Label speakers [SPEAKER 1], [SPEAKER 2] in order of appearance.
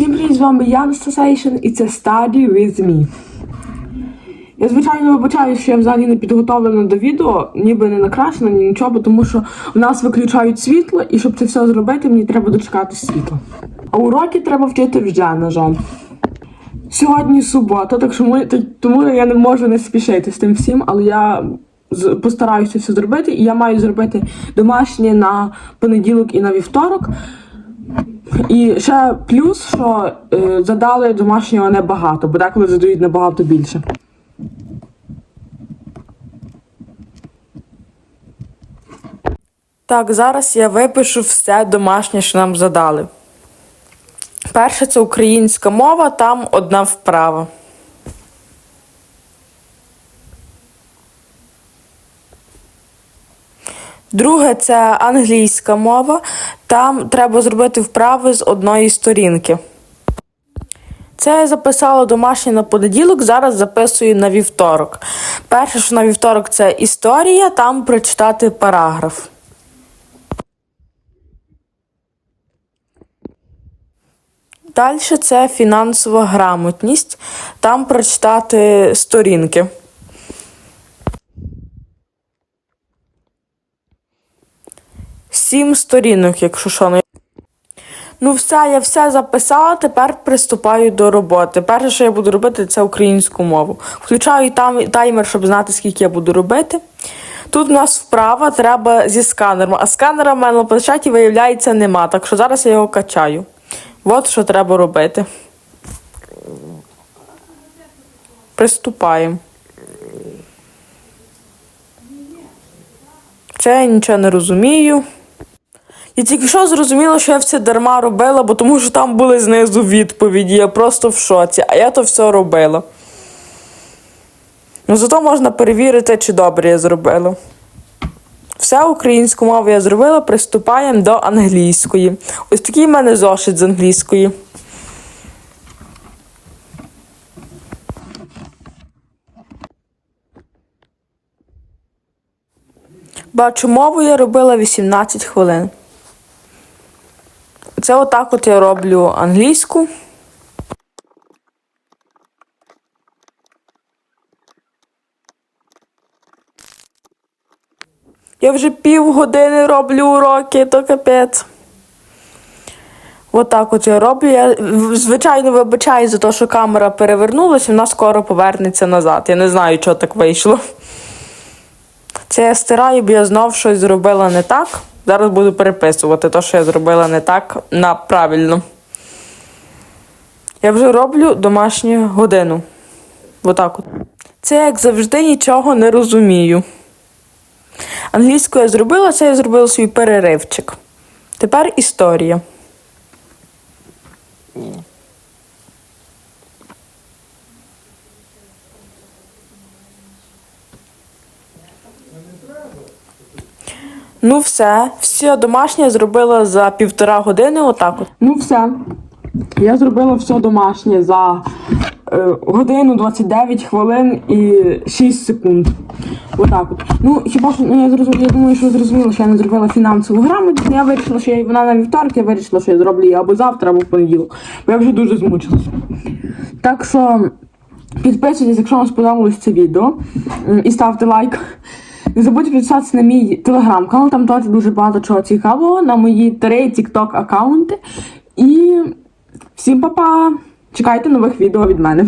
[SPEAKER 1] Всім привіт, з вами я Анастасейшн і це Study with me. Я звичайно вибачаю, що я взагалі не підготовлена до відео, ніби не накрашена, ні нічого, тому що в нас виключають світло, і щоб це все зробити, мені треба дочекати світла. А уроки треба вчити вже, на жаль. Сьогодні субота, так що ми, тому я не можу не спішити з тим всім, але я постараюся все зробити, і я маю зробити домашнє на понеділок і на вівторок. І ще плюс, що е, задали домашнього небагато, бо деколи задають набагато більше. Так, зараз я випишу все домашнє, що нам задали. Перше це українська мова, там одна вправа. Друге це англійська мова. Там треба зробити вправи з одної сторінки. Це я записала домашнє на понеділок, зараз записую на вівторок. Перше, що на вівторок це історія, там прочитати параграф. Далі це фінансова грамотність, там прочитати сторінки. Сім сторінок, якщо що. Ну, Ну, все, я все записала, тепер приступаю до роботи. Перше, що я буду робити, це українську мову. Включаю там таймер, щоб знати, скільки я буду робити. Тут у нас вправа треба зі сканером, а сканера в мене на планшеті, виявляється, нема, так що зараз я його качаю. От що треба робити. Приступаємо. Це я нічого не розумію. Я тільки що зрозуміла, що я все дарма робила, бо тому що там були знизу відповіді. Я просто в шоці, а я то все робила. Ну зато можна перевірити, чи добре я зробила. Все українську мову я зробила, приступаємо до англійської. Ось такий в мене зошит з англійської. Бачу, мову я робила 18 хвилин. Це отак от я роблю англійську. Я вже півгодини роблю уроки, то капець. Отак от я роблю. Я звичайно вибачаю за те, що камера перевернулася, вона скоро повернеться назад. Я не знаю, чого так вийшло. Це я стираю, бо я знов щось зробила не так. Зараз буду переписувати те, що я зробила не так на правильно. Я вже роблю домашню годину. Отак от. Це як завжди нічого не розумію. Англійську я зробила, це я зробила свій переривчик. Тепер історія. Ну, все. Все домашнє зробила за півтора години, отак от. Ну, все. Я зробила все домашнє за е, годину 29 хвилин і 6 секунд. Отак от. Ну, хіба що ну, я зрозуміла, я думаю, що ви що я не зробила фінансову грамотність. Я вирішила, що я, вона на вівторок, я вирішила, що я зроблю її або завтра, або в понеділок. Бо я вже дуже змучилася. Так що підписуйтесь, якщо вам сподобалось це відео. І ставте лайк. Не забудьте підписатися на мій телеграм-канал, там теж дуже багато чого цікавого, на мої три тікток аккаунти. І всім па-па! Чекайте нових відео від мене.